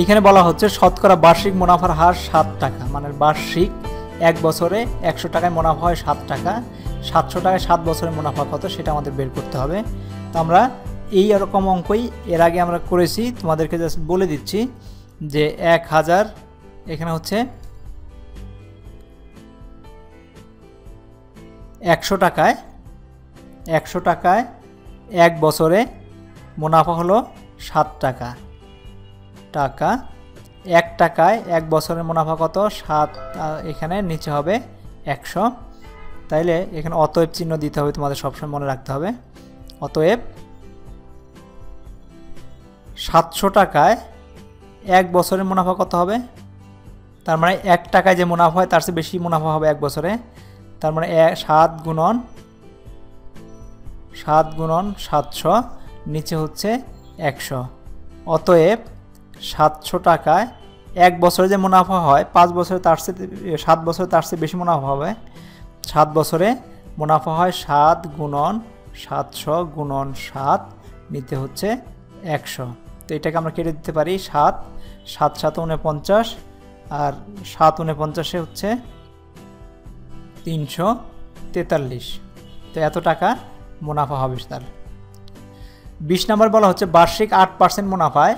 এইখানে বলা হচ্ছে শতকরা বার্ষিক মুনাফার হার সাত টাকা। মানে বার্ষিক এক বছরে একশো টাকায় মুনাফা হয় সাত টাকা, সাতশো টাকায় সাত বছরের মুনাফা কত সেটা আমাদের বের করতে হবে। তো আমরা এই রকম অঙ্কই এর আগে আমরা করেছি, তোমাদেরকে জাস্ট বলে দিচ্ছি যে এক হাজার এখানে হচ্ছে একশো টাকায় একশো টাকায় এক বছরে মুনাফা হলো সাত টাকা। টাকা, এক টাকায় এক বছরের মুনাফা কত? সাত এখানে নিচে হবে একশো। তাইলে এখানে অতএব চিহ্ন দিতে হবে, তোমাদের সবসময় মনে রাখতে হবে। অতএব সাতশো টাকায় এক বছরের মুনাফা কত হবে? তার মানে এক টাকায় যে মুনাফা হয়, তার চেয়ে বেশি মুনাফা হবে এক বছরে। তার মানে সাত গুণন সাত গুণন সাতশো, নিচে হচ্ছে একশো। অতএব সাতশো টাকায় এক বছরে যে মুনাফা হয়, পাঁচ বছরে তার চেয়ে সাত বছরে তার চেয়ে বেশি মুনাফা হবে। সাত বছরে মুনাফা হয় সাত গুণন সাতশো গুণন সাত, নিতে হচ্ছে একশো। তো এটাকে আমরা কেটে দিতে পারি সাত সাত সাত উনপঞ্চাশ আর সাত উনপঞ্চাশে হচ্ছে তিনশো তেতাল্লিশ। তো এত টাকা মুনাফা হবে তার। বিশ নম্বর বলা হচ্ছে বার্ষিক আট পার্সেন্ট মুনাফায়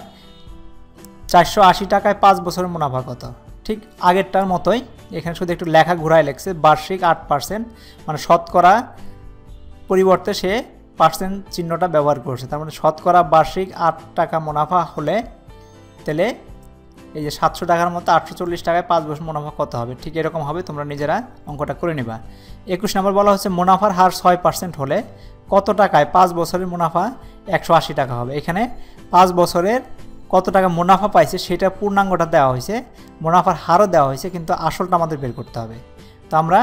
চারশো আশি টাকায় পাঁচ বছরের মুনাফা কত? ঠিক আগেরটার মতোই, এখানে শুধু একটু লেখা ঘুরায় লেখছে, বার্ষিক আট পার্সেন্ট মানে শতকরা পরিবর্তে সে পার্সেন্ট চিহ্নটা ব্যবহার করছে। তার মানে শতকরা বার্ষিক আট টাকা মুনাফা হলে তাহলে এই যে সাতশো টাকার মতো আটশো চল্লিশ টাকায় পাঁচ বছর মুনাফা কত হবে? ঠিক এরকম হবে, তোমরা নিজেরা অঙ্কটা করে নেবা। একুশ নম্বর বলা হচ্ছে মুনাফার হার ছয় পার্সেন্ট হলে কত টাকায় পাঁচ বছরের মুনাফা একশো আশি টাকা হবে? এখানে পাঁচ বছরের কত টাকা মুনাফা পাইছে সেটা পূর্ণাঙ্গটা দেওয়া হয়েছে, মুনাফার হারও দেওয়া হয়েছে, কিন্তু আসলটা আমাদের বের করতে হবে। তো আমরা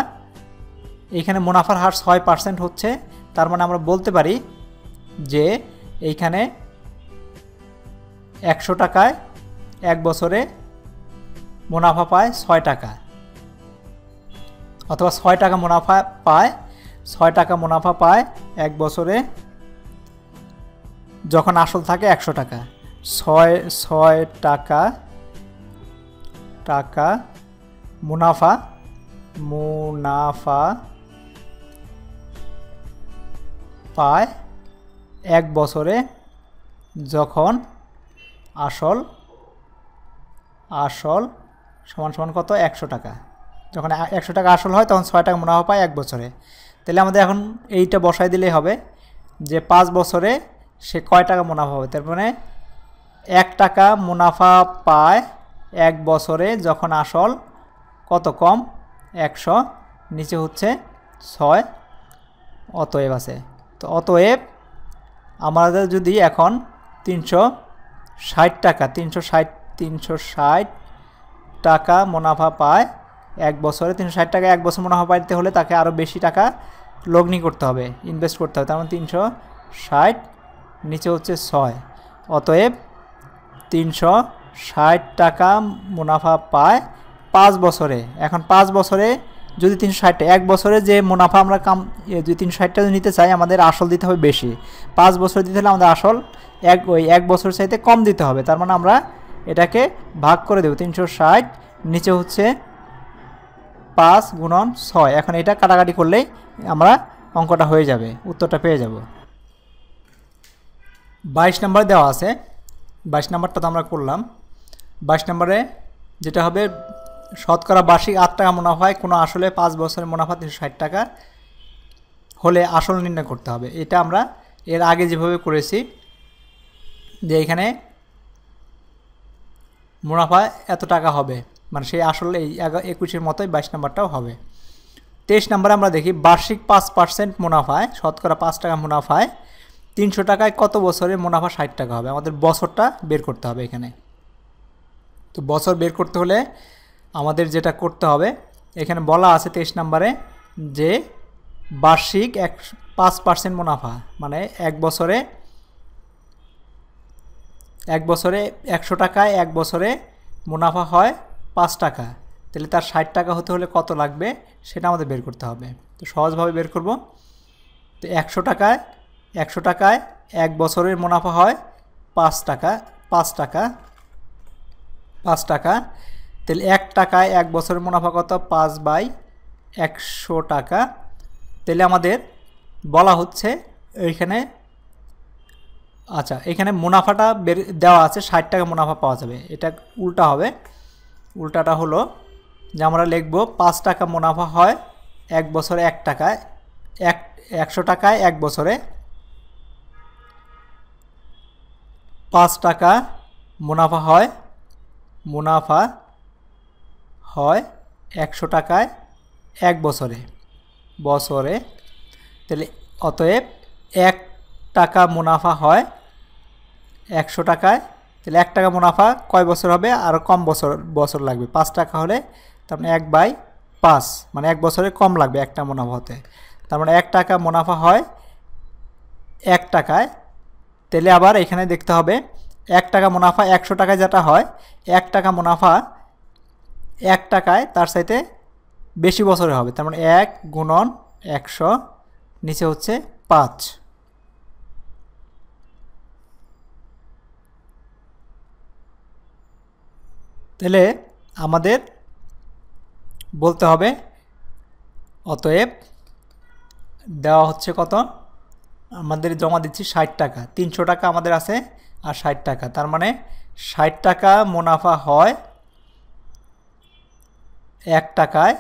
এইখানে মুনাফার হার ছয় পার্সেন্ট হচ্ছে, তার মানে আমরা বলতে পারি যে এইখানে একশো টাকায় এক বছরে মুনাফা পায় ছয় টাকা। অথবা ছয় টাকা মুনাফা পায়, ছয় টাকা মুনাফা পায় এক বছরে যখন আসল থাকে একশো টাকা। ছয় ছয় টাকা টাকা মুনাফা মুনাফা পায় এক বছরে যখন আসল আসল সমান সমান কত? একশো টাকা। যখন একশো টাকা আসল হয়, তখন ছয় টাকা মুনাফা পায় এক বছরে। তাহলে আমাদের এখন এইটা বসাই দিলেই হবে যে পাঁচ বছরে সে কয় টাকা মুনাফা হবে? তার মানে এক টাকা মুনাফা পায় এক বছরে যখন আসল কত কম? একশো, নিচে হচ্ছে ছয়। অতএব আছে। তো অতএব আমাদের যদি এখন তিনশো ষাট টাকা, তিনশো ষাট তিনশো ষাট টাকা মুনাফা পায় এক বছরে, তিনশো ষাট টাকা এক বছর মুনাফা পাইতে হলে তাকে আরও বেশি টাকা লগ্নি করতে হবে ইনভেস্ট করতে হবে। তার মানে তিনশো ষাট, নিচে হচ্ছে ছয়। অতএব তিনশো ষাট টাকা মুনাফা পায় পাঁচ বছরে। এখন পাঁচ বছরে যদি তিনশো ষাটটা এক বছরে যে মুনাফা আমরা কাম যদি তিনশো ষাটটা যদি নিতে চাই, আমাদের আসল দিতে হবে বেশি। পাঁচ বছর দিতে হলে আমাদের আসল এক, ওই এক বছর চাইতে কম দিতে হবে। তার মানে আমরা এটাকে ভাগ করে দেবো। তিনশো ষাট নিচে হচ্ছে পাঁচ গুণন ছয়। এখন এটা কাটাকাটি করলেই আমরা অঙ্কটা হয়ে যাবে, উত্তরটা পেয়ে যাব। বাইশ নাম্বার দেওয়া আছে বাইশ নাম্বারটা তো আমরা করলাম। বাইশ নাম্বারে যেটা হবে, শতকরা বার্ষিক আট টাকা মুনাফায় কোনো আসলে পাঁচ বছরের মুনাফা তিনশো ষাট টাকা হলে আসল নির্ণয় করতে হবে। এটা আমরা এর আগে যেভাবে করেছি, যে এখানে মুনাফা এত টাকা হবে মানে সেই আসলে এই একুশের মতোই বাইশ নাম্বারটাও হবে। তেইশ নাম্বারে আমরা দেখি, বার্ষিক পাঁচ পার্সেন্ট মুনাফায়, শতকরা পাঁচ টাকা মুনাফায় তিনশো টাকায় কত বছরে মুনাফা ষাট টাকা হবে? আমাদের বছরটা বের করতে হবে এখানে। তো বছর বের করতে হলে আমাদের যেটা করতে হবে, এখানে বলা আছে তেইশ নাম্বারে যে বার্ষিক এক পাঁচ পার্সেন্ট মুনাফা মানে এক বছরে এক বছরে একশো টাকায় এক বছরে মুনাফা হয় পাঁচ টাকা। তাহলে তার ষাট টাকা হতে হলে কত লাগবে? সেটা আমাদের বের করতে হবে। তো সহজভাবে বের করব। তো একশো টাকায় একশো টাকায় এক বছরের মুনাফা হয় পাঁচ টাকা পাঁচ টাকা পাঁচ টাকা। তাহলে এক টাকায় এক বছরের মুনাফা কত? পাঁচ বাই একশো টাকা। তাহলে আমাদের বলা হচ্ছে এইখানে আচ্ছা এখানে মুনাফাটা বের, দেওয়া আছে, ষাট টাকা মুনাফা পাওয়া যাবে। এটা উল্টা হবে। উল্টাটা হলো যে আমরা লিখব পাঁচ টাকা মুনাফা হয় এক বছরে এক টাকায়, এক, একশো টাকায় এক বছরে পাঁচ টাকা মুনাফা হয় মুনাফা হয় একশো টাকায় এক বছরে। বছরে, তাহলে অতএব এক টাকা মুনাফা হয় একশো টাকায়, তাহলে এক টাকা মুনাফা কয় বছর হবে? আর কম বছর বছর লাগবে। পাঁচ টাকা হলে তার মানে এক বাই পাঁচ মানে এক বছরে কম লাগবে একটা মুনাফা হতে। তার মানে এক টাকা মুনাফা হয় এক টাকায় তাহলে আবার এখানে দেখতে হবে এক টাকা মুনাফা একশো টাকায় যেটা হয়, এক টাকা মুনাফা এক টাকায় তার সাথে বেশি বছরে হবে। তার মানে এক গুণন একশো নিচে হচ্ছে পাঁচ। তাহলে আমাদের বলতে হবে, অতএব দেওয়া হচ্ছে কত? আমাদের জমা দিচ্ছি ষাট টাকা। তিনশো টাকা আমাদের আছে আর ষাট টাকা। তার মানে ষাট টাকা মুনাফা হয় এক টাকায়।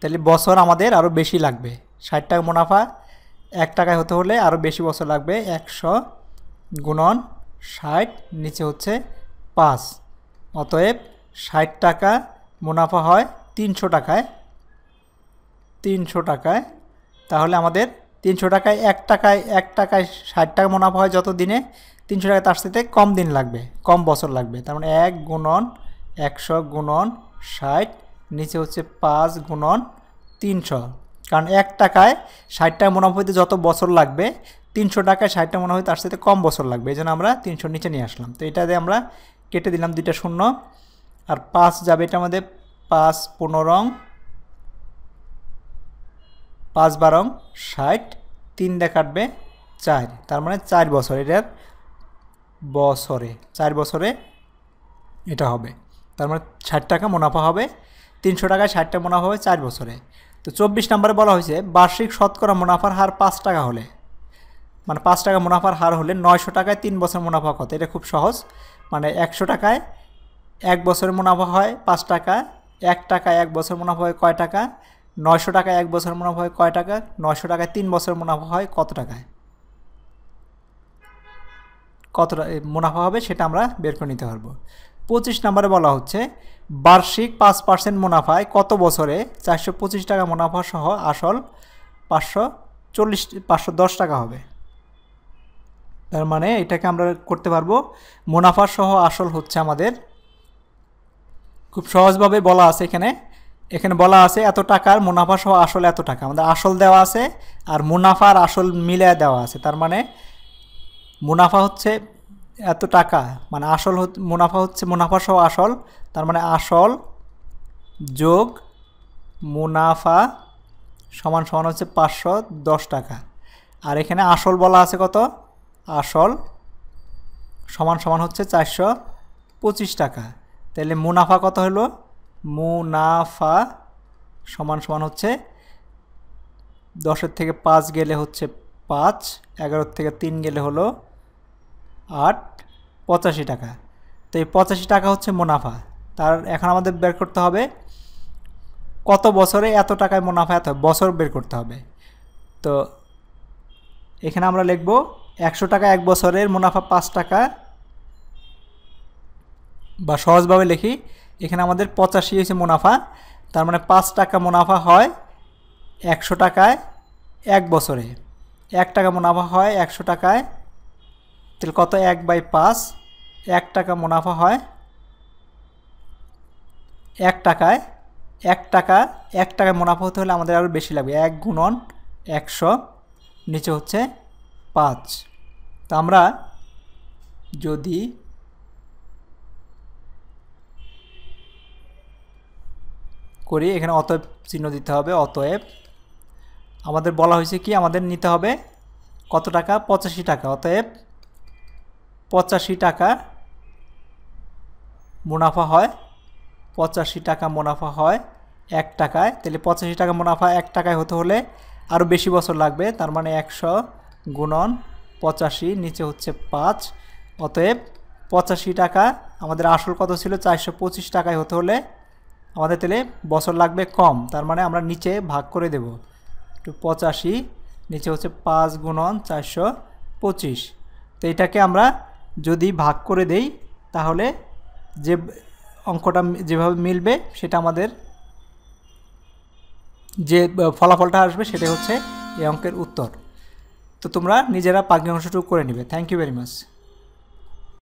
তাহলে বছর আমাদের আরও বেশি লাগবে। ষাট টাকা মুনাফা এক টাকায় হতে হলে আরও বেশি বছর লাগবে। একশো গুণন ষাট নিচে হচ্ছে পাঁচ। অতএব ষাট টাকা মুনাফা হয় তিনশো টাকায়। তিনশো টাকায়। তাহলে আমাদের তিনশো টাকায়, এক টাকায় এক টাকায় ষাট টাকা মুনাফা হয় যত দিনে, তিনশো টাকা তার সাথে কম দিন লাগবে, কম বছর লাগবে। তার মানে এক গুণন একশো গুণন ষাট, নিচে হচ্ছে পাঁচ গুণন তিনশো। কারণ এক টাকায় ষাট টাকা মুনাফা হইতে যত বছর লাগবে, তিনশো টাকায় ষাট টাকা মুনাফা তার সাথে কম বছর লাগবে। এই জন্য আমরা তিনশোর নিচে নিয়ে আসলাম। তো এটা দিয়ে আমরা কেটে দিলাম দুইটা শূন্য। আর পাঁচ যাবে এটা আমাদের পাঁচ পনেরো পাঁচ বারং ষাট, তিন দিয়ে কাটবে চার। তার মানে চার বছর, এটার বছরে, চার বছরে এটা হবে। তার মানে ষাট টাকা মুনাফা হবে, তিনশো টাকায় ষাট টাকা মুনাফা হবে চার বছরে। তো চব্বিশ নম্বরে বলা হয়েছে, বার্ষিক শতকরা মুনাফার হার পাঁচ টাকা হলে। মানে পাঁচ টাকা মুনাফার হার হলে নয়শো টাকায় তিন বছর মুনাফা কত? এটা খুব সহজ। মানে একশো টাকায় এক বছরের মুনাফা হয় পাঁচ টাকা, এক টাকায় এক বছর মুনাফা হয় কয় টাকা? নয়শো টাকায় এক বছর মুনাফা হয় কয় টাকা? নয়শো টাকায় তিন বছর মুনাফা হয় কত টাকায়? কত মুনাফা হবে সেটা আমরা বের করে নিতে পারব। পঁচিশ নম্বরে বলা হচ্ছে, বার্ষিক পাঁচ পার্সেন্ট মুনাফায় কত বছরে? চারশো পঁচিশ টাকা মুনাফা সহ আসল পাঁচশো চল্লিশ, পাঁচশো দশ টাকা হবে। তার মানে এটাকে আমরা করতে পারব। মুনাফা সহ আসল হচ্ছে আমাদের, খুব সহজভাবে বলা আছে এখানে। এখানে বলা আছে এত টাকার মুনাফা সহ আসল এত টাকা। আমাদের আসল দেওয়া আছে আর মুনাফার আসল মিলে দেওয়া আছে। তার মানে মুনাফা হচ্ছে এত টাকা। মানে আসল মুনাফা হচ্ছে মুনাফা সহ আসল। তার মানে আসল যোগ মুনাফা সমান সমান হচ্ছে পাঁচশো দশ টাকা। আর এখানে আসল বলা আছে কত? আসল সমান সমান হচ্ছে চারশো পঁচিশ টাকা। তাহলে মুনাফা কত হলো? মুনাফা সমান সমান হচ্ছে দশের থেকে পাঁচ গেলে হচ্ছে পাঁচ, এগারোর থেকে তিন গেলে হলো আট, পঁচাশি টাকা। তো এই পঁচাশি টাকা হচ্ছে মুনাফা। তার এখন আমাদের বের করতে হবে কত বছরে এত টাকায় মুনাফা এত বছর বের করতে হবে। তো এখানে আমরা লিখব একশো টাকা এক বছরের মুনাফা পাঁচ টাকা বা সহজভাবে লিখি এখানে আমাদের পঁচাশি হয়েছে মুনাফা, তার মানে পাঁচ টাকা মুনাফা হয় একশো টাকায় এক বছরে। এক টাকা মুনাফা হয় একশো টাকায়, তাহলে কত? এক বাই পাঁচ, এক টাকা মুনাফা হয় এক টাকায়, এক টাকা, এক টাকায় মুনাফা হতে হলে আমাদের আরও বেশি লাগবে, এক গুণন একশো, নিচে হচ্ছে পাঁচ। তো আমরা যদি করি, এখানে অতএব চিহ্ন দিতে হবে, অতএব আমাদের বলা হয়েছে কি, আমাদের নিতে হবে কত টাকা? পঁচাশি টাকা। অতএব পঁচাশি টাকা মুনাফা হয়, পঁচাশি টাকা মুনাফা হয় এক টাকায়। তাহলে পঁচাশি টাকা মুনাফা এক টাকায় হতে হলে আরও বেশি বছর লাগবে, তার মানে একশো গুণন পঁচাশি নিচে হচ্ছে পাঁচ। অতএব পঁচাশি টাকা আমাদের আসল কত ছিল? চারশো পঁচিশ টাকায় হতে হলে আমাদের তাহলে বছর লাগবে কম, তার মানে আমরা নিচে ভাগ করে দেব। একটু পঁচাশি, নিচে হচ্ছে পাঁচ গুণন চারশো পঁচিশ। তো এটাকে আমরা যদি ভাগ করে দেই, তাহলে যে অঙ্কটা যেভাবে মিলবে, সেটা আমাদের যে ফলাফলটা আসবে, সেটা হচ্ছে এই অঙ্কের উত্তর। তো তোমরা নিজেরা পাগ্নি অংশটুকু করে নিবে। Thank you very much